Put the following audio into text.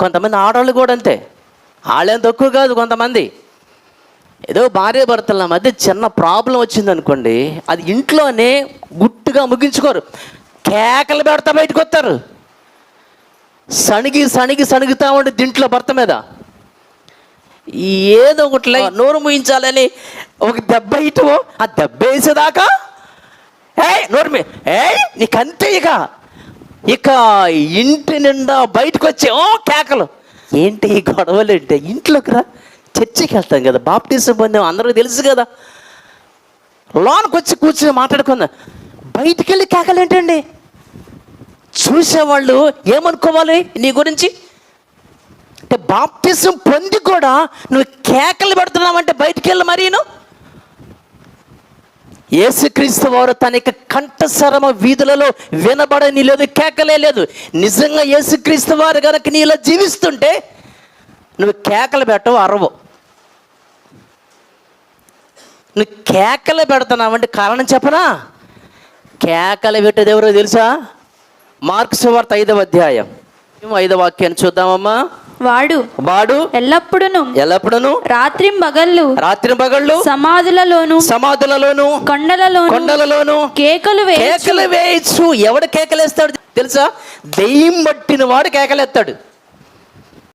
కొంతమంది ఆడవాళ్ళు కూడా అంతే. వాళ్ళేం తక్కువ కాదు కొంతమంది. ఏదో భార్య భర్తల మధ్య చిన్న ప్రాబ్లం వచ్చింది అనుకోండి అది ఇంట్లోనే గుట్టుగా ముగించుకోరు. కేకలు పెడతా బయటకు వస్తారు. సణిగి సణిగి సణుగుతా ఉండి దీంట్లో భర్త మీద. ఏదో ఒకట్లా నోరు ముయించాలని ఒక దెబ్బ ఇటువో ఆ దెబ్బ వేసేదాకా ఏయ్ నోరు ఏయ్ నీకంతే ఇక. ఇక ఇంటి నిండా బయటకు వచ్చే ఓ కేకలు. ఏంటి ఈ గొడవలు ఏంటి? ఇంట్లోకి రా. చర్చికి వెళ్తాం కదా. బాప్టిజం పొందాం. అందరికీ తెలుసు కదా. లోనకి వచ్చి కూర్చొని మాట్లాడుకుందాం. బయటికి వెళ్ళి కేకలు ఏంటండి? చూసేవాళ్ళు ఏమనుకోవాలి నీ గురించి? అంటే బాప్టిజం పొంది కూడా నువ్వు కేకలు పెడుతున్నావంటే బయటికి వెళ్ళి మరీను. యేసుక్రీస్తు వారు తన యొక్క కంఠసరమ వీధులలో వినబడని లేదు కేకలే లేదు. నిజంగా యేసుక్రీస్తు వారు కనుక నీలో జీవిస్తుంటే నువ్వు కేకలు పెట్టవు అరవు. నువ్వు కేకలు పెడుతున్నావంటే కారణం చెప్పనా? కేకలు పెట్టేది ఎవరో తెలుసా? మార్క్స్ వార్త ఐదవ అధ్యాయం. ఐదవ వాక్యాన్ని చూద్దామమ్మా. వాడు వాడు ఎల్లప్పుడును ఎల్లప్పుడూ రాత్రి మగళ్ళు రాత్రి పగళ్ళు సమాధులలోను సమాధులలోను కొండలలోను కొండలలోను కేకలు కేకలు వేయచ్చు ఎవడు కేకలేస్తాడు తెలుసా? దెయ్యం పట్టిన వాడు కేకలేస్తాడు.